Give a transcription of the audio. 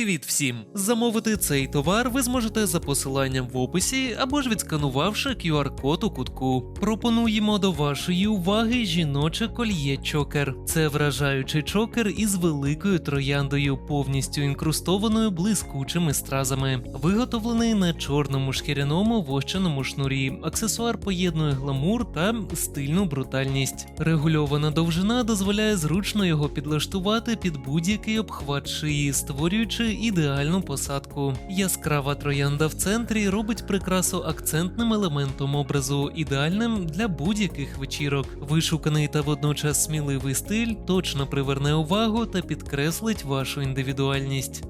Привіт всім! Замовити цей товар ви зможете за посиланням в описі або ж відсканувавши QR-код у кутку. Пропонуємо до вашої уваги жіноче кольє чокер. Це вражаючий чокер із великою трояндою, повністю інкрустованою блискучими стразами. Виготовлений на чорному шкіряному вощеному шнурі. Аксесуар поєднує гламур та стильну брутальність. Регульована довжина дозволяє зручно його підлаштувати під будь-який обхват шиї, створюючи ідеальну посадку. Яскрава троянда в центрі робить прикрасу акцентним елементом образу, ідеальним для будь-яких вечірок. Вишуканий та водночас сміливий стиль точно приверне увагу та підкреслить вашу індивідуальність.